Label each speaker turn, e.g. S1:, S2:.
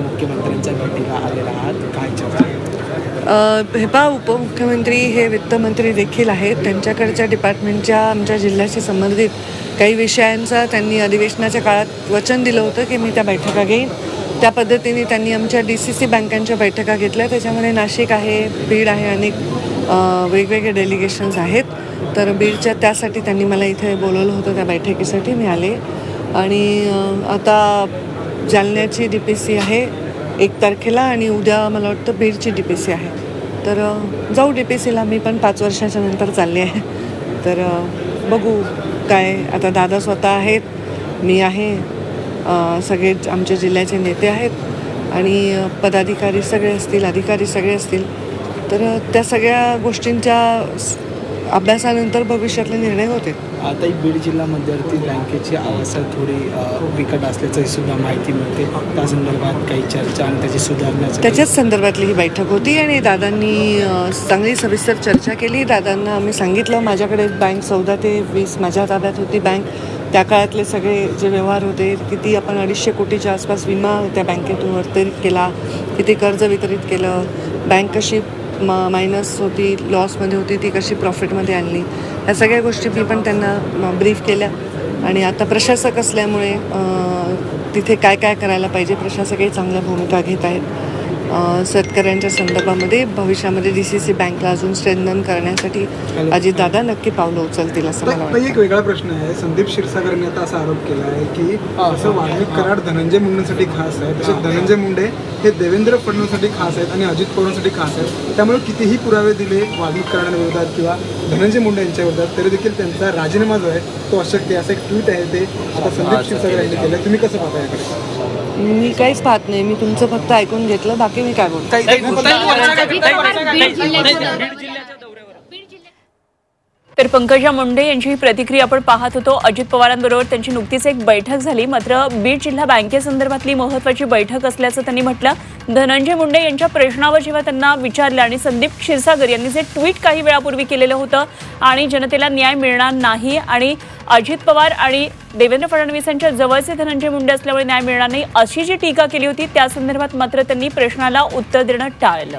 S1: उपमुख्यमंत्र्यांच्या भेटीला आलेला आहात. काय चर्चा?
S2: हे पहा उपमुख्यमंत्री हे वित्तमंत्री देखील आहेत. त्यांच्याकडच्या डिपार्टमेंटच्या आमच्या जिल्ह्याशी संबंधित काही विषयांचा त्यांनी अधिवेशनाच्या काळात वचन दिलं होतं की मी त्या बैठका घेईन. त्या पद्धतीने त्यांनी आमच्या डी सी सी बँकांच्या बैठका घेतल्या. त्याच्यामध्ये नाशिक आहे बीड आहे अनेक वेगवेगळे डेलिगेशन्स आहेत. तर बीडच्या त्यासाठी त्यांनी मला इथे बोलवलं होतं त्या बैठकीसाठी. मी आले. आणि आता जालन्याची डी पी सी आहे. एक तारखेला आणि उद्या मला वाटतं बीडची डी पी सी आहे. तर जाऊ डी पी सीला मी पण पाच वर्षाच्या नंतर चालली आहे. तर बघू काय आता दादा स्वतः आहेत. मी आहे. सगळे आमच्या जिल्ह्याचे नेते आहेत. आणि पदाधिकारी सगळे असतील अधिकारी सगळे असतील. तर त्या सगळ्या गोष्टींच्या अभ्यासानंतर भविष्यातले निर्णय होते
S1: आता बीड जिल्हा मध्यवर्ती बँकेची अवस्था थोडी बिकट असल्याचं सुद्धा माहिती मिळते. त्या संदर्भात काही चर्चा आणि त्याची सुधारण्याचं
S2: त्याच्याच संदर्भातली ही बैठक होती आणि दादांनी चांगली सविस्तर चर्चा केली. दादांना आम्ही सांगितलं माझ्याकडे बँक चौदा ते वीस माझ्या ताब्यात होती बँक. त्या काळातले सगळे जे व्यवहार होते किती आपण अडीचशे कोटीच्या आसपास विमा त्या बँकेतून वितरित केला किती कर्ज वितरित केलं बँक कशी म मायनस होती लॉसमध्ये होती ती कशी प्रॉफिटमध्ये आणली. ह्या सगळ्या गोष्टी मी पण त्यांना ब्रीफ केल्या. आणि आता प्रशासक असल्यामुळे तिथे काय काय करायला पाहिजे प्रशासकही चांगल्या भूमिका घेत आहेत. शेतकऱ्यांच्या संदर्भामध्ये भविष्यामध्ये डी सी सी बँकला अजून स्ट्रेंथन करण्यासाठी अजितदादा नक्की पावलं उचलतील असं मला वाटतं
S3: एक वेगळा प्रश्न आहे. संदीप क्षीरसागरने आता असा आरोप केला आहे की असं वाल्मिक कराड धनंजय मुंडेंसाठी खास आहे तसे धनंजय मुंडे हे देवेंद्र फडणवीससाठी खास आहेत आणि अजित पवारांसाठी खास आहेत. त्यामुळे कितीही पुरावे दिले वाल्मिक कराडांविरोधात किंवा धनंजय मुंडे यांच्या विरोधात तरी देखील त्यांचा राजीनामा जो आहे तो अशक्य. असं एक ट्विट आहे ते. आता संदीप क्षीरसागर यांनी केलं तुम्ही कसं पाहता याकडे?
S2: मी काहीच पाहत नाही. मी तुमचं फक्त ऐकून घेतलं. बाकी मी काय बोलतो
S4: तर पंकजा मुंडे यांची ही प्रतिक्रिया आपण पाहत होतो. अजित पवारांबरोबर त्यांची नुकतीच एक बैठक झाली. मात्र बीड जिल्हा बँकेसंदर्भातली महत्वाची बैठक असल्याचं त्यांनी म्हटलं. धनंजय मुंडे यांच्या प्रश्नावर जेव्हा त्यांना विचारलं आणि संदीप क्षीरसागर यांनी जे ट्विट काही वेळापूर्वी केलेलं होतं आणि जनतेला न्याय मिळणार नाही आणि अजित पवार आणि देवेंद्र फडणवीस यांच्या जवळचे धनंजय मुंडे असल्यामुळे न्याय मिळणार नाही अशी जी टीका केली होती त्या संदर्भात मात्र त्यांनी प्रश्नाला उत्तर देणं टाळलं.